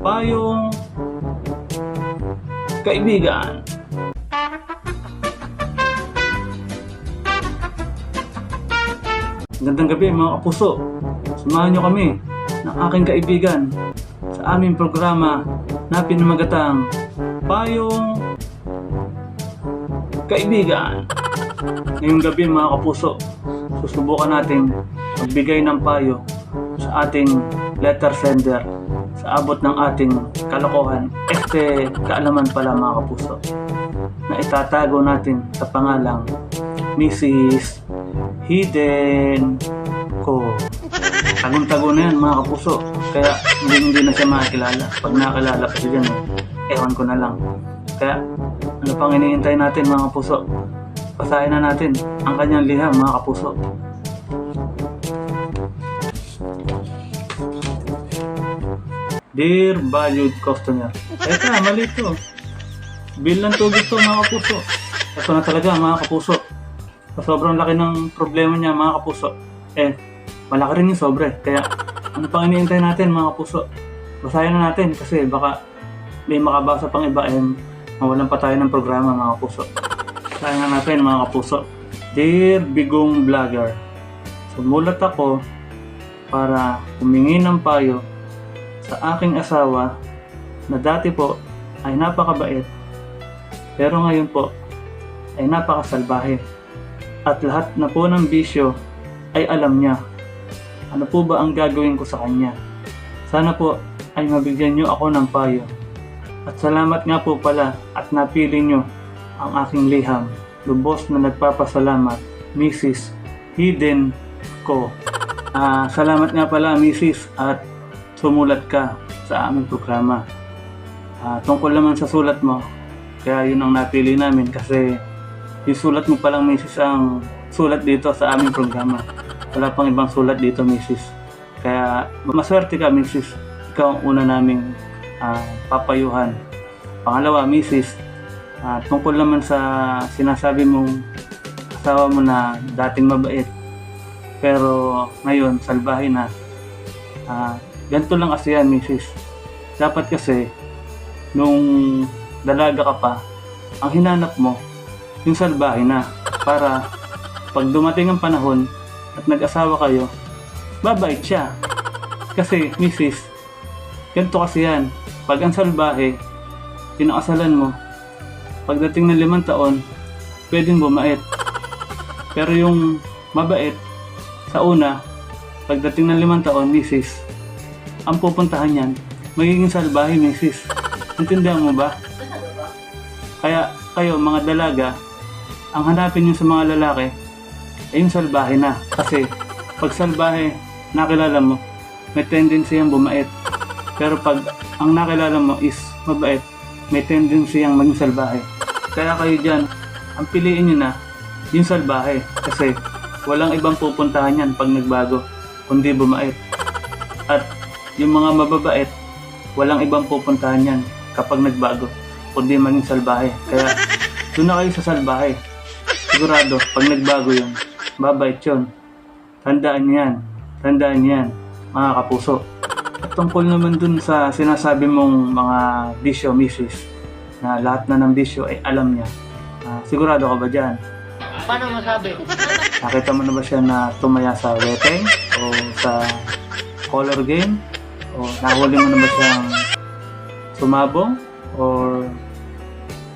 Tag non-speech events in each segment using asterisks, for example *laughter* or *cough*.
Payong Kaibigan. Gandang gabi mga kapuso. Samahan niyo kami ng aking kaibigan sa aming programa na pinamagatang Payong Kaibigan. Ngayong gabi mga kapuso, susubukan natin magbigay ng payo sa ating letter sender sa abot ng ating kalokohan. Este kaalaman pala mga kapuso na itatago natin sa pangalang Mrs. Hidden Ko. Tagong-tago na yan mga kapuso. Kaya hindi, hindi na siya makakilala. Pag nakakilala kasi dyan, ewan ko na lang. Kaya ano pang iniintay natin mga kapuso? Basahin na natin ang kanyang liham mga kapuso. Dear valued customer. Teka, mali to. Bill ng tubig to mga kapuso. Ito na talaga mga kapuso. Sa sobrang laki ng problema niya mga kapuso. Eh, malaki rin yung sobre. Kaya, ano pang iniintay natin mga kapuso? Basahin na natin kasi baka may makabasa pang iba and mawalan pa tayo ng programa mga kapuso. Basahin na natin mga kapuso. Dear Bigong Vlogger, sumulat ako para humingi ng payo sa aking asawa na dati po ay napakabait pero ngayon po ay napakasalbahe at lahat na po ng bisyo ay alam niya. Ano po ba ang gagawin ko sa kanya? Sana po ay mabigyan niyo ako ng payo. At salamat nga po pala at napili niyo ang aking liham. Lubos na nagpapasalamat, Mrs. Hidden Ko. Ah, salamat nga pala, Mrs. at sumulat ka sa aming programa. Ah, tungkol naman sa sulat mo, kaya yun ang napili namin kasi yung sulat mo palang Mrs. ang sulat dito sa aming programa. Wala pang ibang sulat dito, Mrs. Kaya maswerte ka, Mrs. Ikaw ang una naming ah, papayuhan. Pangalawa, Mrs. ah, tungkol naman sa sinasabi mong asawa mo na dating mabait pero ngayon salbahe na. Ah, ganito lang kasi yan, Mrs. Dapat kasi nung dalaga ka pa, ang hinanap mo yung salbahe na para pag dumating ang panahon at nag-asawa kayo, babait siya. Kasi, Mrs., ganito kasi yan. Pag ang salbahe, pinakasalan mo, pagdating ng limang taon, pwedeng bumait. Pero yung mabait, sa una, pagdating ng limang taon, Mrs., ang pupuntahan yan, magiging salbahe, Mrs. Intindihan mo ba? Kaya kayo, mga dalaga, ang hanapin nyo sa mga lalaki, ay yung salbahe na. Kasi, pag salbahe, nakilala mo, may tendency yung bumait. Pero pag ang nakilala mo is mabait, may tendency yung maging salbahe. Kaya kayo dyan, ang piliin nyo na, yung salbahe. Kasi, walang ibang pupuntahan yan pag nagbago, kundi bumait. At yung mga mababait, walang ibang pupuntahan yan kapag nagbago, kundi maging salbahe. Kaya, *laughs* doon na kayo sa salbahe. Sigurado, pag nagbago yun, babait yun. Tandaan niyo yan. Tandaan niyo yan, mga kapuso. At tungkol naman dun sa sinasabi mong mga bisyo, misis, na lahat na ng bisyo ay alam niya. Ah, sigurado ka ba dyan? Paano masabi? Nakita mo na ba siya na tumaya sa weteng o sa color game? O nahuli mo na ba siyang sumabong or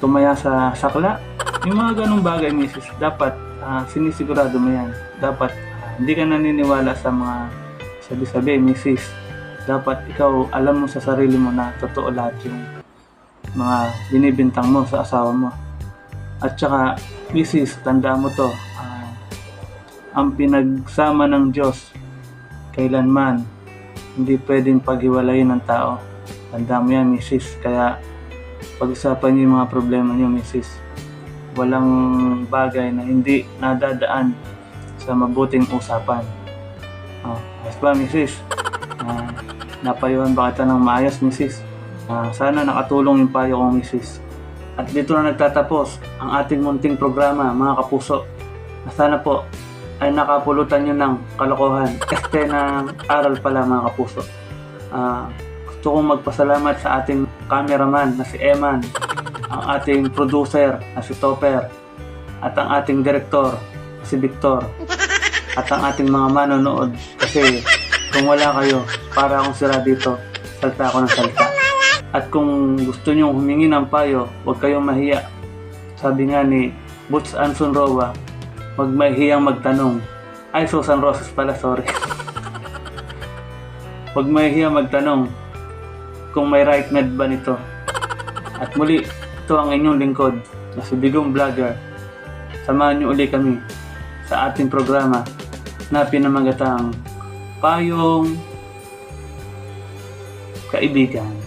tumaya sa sakla? Yung mga ganong bagay, misis, dapat ah, sinisigurado mo yan. Dapat ah, hindi ka naniniwala sa mga sabi-sabi, misis. Dapat ikaw alam mo sa sarili mo na totoo lahat yung mga binibintang mo sa asawa mo. At saka, misis, tandaan mo to, ah, ang pinagsama ng Diyos kailanman hindi pwedeng paghiwalayin ng tao. Tanda mo yan, misis. Kaya pag-usapan niyo yung mga problema niyo, misis. Walang bagay na hindi nadadaan sa mabuting usapan. Oh, ayos ba, misis? Ah, napayuhan ba kita ng maayos, misis? Ah, sana nakatulong yung payo ko, misis. At dito na nagtatapos ang ating munting programa, mga kapuso. Sana po ay nakapulutan nyo ng kalokohan. Este ng aral pala mga kapuso. Ah, gusto kong magpasalamat sa ating cameraman na si Eman, ang ating producer na si Topper, at ang ating director si Victor, at ang ating mga manonood kasi kung wala kayo, para akong sira dito, salta ako ng salta. At kung gusto nyo humingi ng payo, huwag kayong mahiya. Sabi nga ni Butch Anson Roa, huwag mahihiyang magtanong. Ay, Susan Roses pala, sorry. huwag mahihiyang magtanong kung may right med ba nito. At muli, ito ang inyong lingkod na si Bigong Vlogger. Samahan niyo uli kami sa ating programa na pinamagatang Payong Kaibigan.